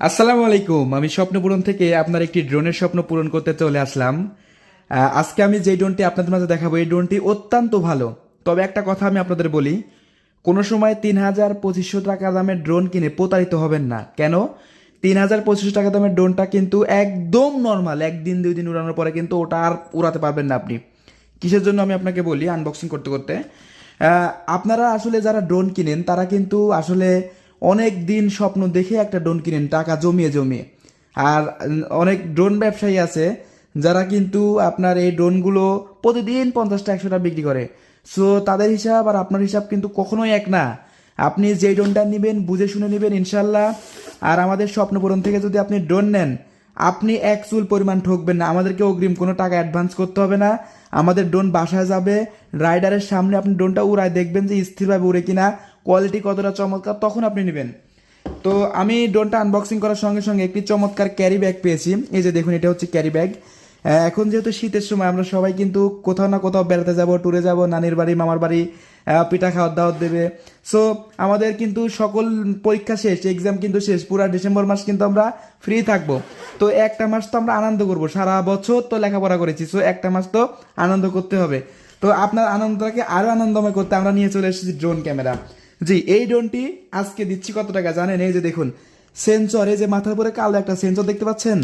আসসালামু আলাইকুম। আমি স্বপ্নপূরণ থেকে আপনার একটি ড্রোনের স্বপ্ন পূরণ করতে চলে আসলাম। আজকে আমি যে ড্রোনটি আপনাদের মাঝে দেখাবো, এই ড্রোনটি অত্যন্ত ভালো। তবে একটা কথা আমি আপনাদের বলি, কোনো সময় তিন হাজার পঁচিশশো টাকা দামের ড্রোন কিনে প্রতারিত হবেন না। কেন? তিন হাজার পঁচিশশো টাকা দামের ড্রোনটা কিন্তু একদম নর্মাল একদিন, দুই দিন উড়ানোর পরে কিন্তু ওটা আর উড়াতে পারবেন না আপনি। কিসের জন্য আমি আপনাকে বলি আনবক্সিং করতে করতে। আপনারা আসলে যারা ড্রোন কিনেন, তারা কিন্তু আসলে অনেক দিন স্বপ্ন দেখে একটা ড্রোন কিনেন, টাকা জমিয়ে জমিয়ে। আর অনেক ড্রোন ব্যবসায়ী আছে যারা কিন্তু আপনার এই ড্রোনগুলো প্রতিদিন পঞ্চাশটা, একশোটা বিক্রি করে। সো তাদের হিসাব আর আপনার হিসাব কিন্তু কখনোই এক না। আপনি যেই ড্রোনটা নেবেন, বুঝে শুনে নেবেন ইনশাল্লাহ। আর আমাদের স্বপ্নপূরণ থেকে যদি আপনি ড্রোন নেন, আপনি এক চুল পরিমাণ ঠকবেন না। আমাদেরকে অগ্রিম কোনো টাকা অ্যাডভান্স করতে হবে না। আমাদের ড্রোন বাসায় যাবে, রাইডারের সামনে আপনি ড্রোনটা উড়ায় দেখবেন যে স্থিরভাবে উড়ে কিনা। কোয়ালিটি কতটা চমৎকার, তখন আপনি নেবেন। তো আমি ড্রোনটা আনবক্সিং করার সঙ্গে সঙ্গে একটি চমৎকার ক্যারি ব্যাগ পেয়েছি। এই যে দেখুন, এটা হচ্ছে ক্যারি ব্যাগ এখন যেহেতু শীতের সময়, আমরা সবাই কিন্তু কোথাও না কোথাও বেড়াতে যাব ট্যুরে যাব, নানির বাড়ি, মামার বাড়ি পিঠা খাওয়ার দাওয়াত দেবে। সো আমাদের কিন্তু সকল পরীক্ষা শেষ এক্সাম কিন্তু শেষ, পুরা ডিসেম্বর মাস কিন্তু আমরা ফ্রি থাকব। তো একটা মাস তো আমরা আনন্দ করব, সারা বছর তো লেখাপড়া করেছি সো একটা মাস তো আনন্দ করতে হবে। তো আপনার আনন্দটাকে আরও আনন্দময় করতে আমরা নিয়ে চলে এসেছি ড্রোন ক্যামেরা জি, এই ড্রোনটি আজকে দিচ্ছি কত টাকা জানেন? এই যে দেখুন সেন্সর এই যে মাথার উপরে কালো একটা সেন্সর দেখতে পাচ্ছেন?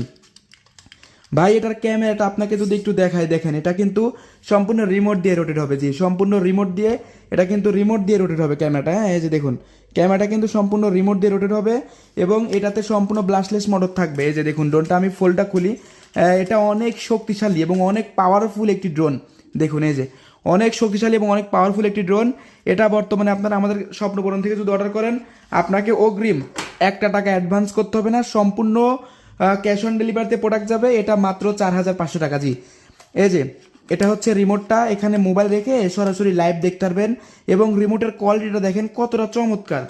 ভাই, এটার ক্যামেরাটা আপনাকে যদি একটু দেখায় দেখেন, এটা কিন্তু সম্পূর্ণ রিমোট দিয়ে রোটেট হবে। জি, সম্পূর্ণ রিমোট দিয়ে, এটা কিন্তু রিমোট দিয়ে রোটেট হবে ক্যামেরাটা হ্যাঁ? এই যে দেখুন, ক্যামেরাটা কিন্তু সম্পূর্ণ রিমোট দিয়ে রোটেট হবে এবং এটাতে সম্পূর্ণ ব্লাশলেস মোটর থাকবে। এই যে দেখুন, ড্রোনটা আমি ফোলটা খুলি। এটা অনেক শক্তিশালী এবং অনেক পাওয়ারফুল একটি ড্রোন। দেখুন, এই যে অনেক শক্তিশালী এবং অনেক পাওয়ারফুল একটি ড্রোন এটা বর্তমানে আপনারা আমাদের স্বপ্নপূরণ থেকে যদি অর্ডার করেন, আপনাকে অগ্রিম একটা টাকা অ্যাডভান্স করতে হবে না, সম্পূর্ণ ক্যাশ অন ডেলিভারিতে প্রোডাক্ট যাবে। এটা মাত্র চার হাজার পাঁচশো টাকা জি। এই যে, এটা হচ্ছে রিমোটটা এখানে মোবাইল রেখে সরাসরি লাইভ দেখতে পারবেন এবং রিমোটের কোয়ালিটিটা দেখেন কতটা চমৎকার।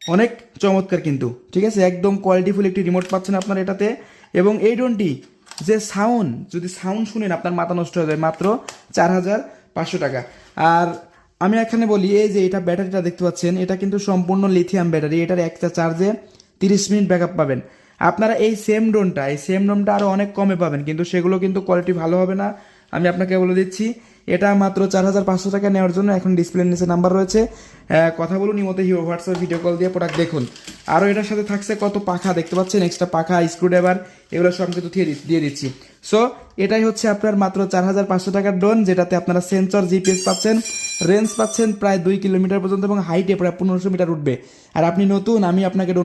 অনেক চমৎকার কিন্তু। ঠিক আছে? একদম কোয়ালিটিফুল একটি রিমোট পাচ্ছেন আপনার এটাতে। এবং এই ড্রোনটি যে সাউন্ড, যদি সাউন্ড শুনেন, আপনার মাথা নষ্ট হয়ে যায়, মাত্র চার হাজার পাঁচশো টাকা। আর আমি এখানে বলি, এই যে এটা ব্যাটারিটা দেখতে পাচ্ছেন, এটা কিন্তু সম্পূর্ণ লিথিয়াম ব্যাটারি, এটার একটা চার্জে তিরিশ মিনিট ব্যাকআপ পাবেন। আপনারা এই সেম ড্রোনটা এই সেম ড্রোনটা আরও অনেক কমে পাবেন, কিন্তু সেগুলো কিন্তু কোয়ালিটি ভালো হবে না। আমি আপনাকে বলে দিচ্ছি এটা মাত্র চার হাজার পাঁচশো টাকা নেওয়ার জন্য এখন ডিসপ্লের নিচে নাম্বার রয়েছে। কথা বলুন ইমতে হিও হোয়াটসঅ্যাপ ভিডিও কল দিয়ে প্রোডাক্ট দেখুন। আরও এটার সাথে থাকছে কত পাখা, দেখতে পাচ্ছেন? এক্সট্রা পাখা স্ক্রুড্রাইভার এগুলো সব কিন্তু দিয়ে দিচ্ছি সো এটাই হচ্ছে আপনার মাত্র চার হাজার পাঁচশো টাকার ড্রোন যেটাতে আপনারা সেন্সর জিপিএস পাচ্ছেন। রেঞ্জ পাচ্ছেন প্রায় দুই কিলোমিটার পর্যন্ত এবং হাইটে প্রায় পনেরোশো মিটার উঠবে। আর আপনি নতুন, আমি আপনাকে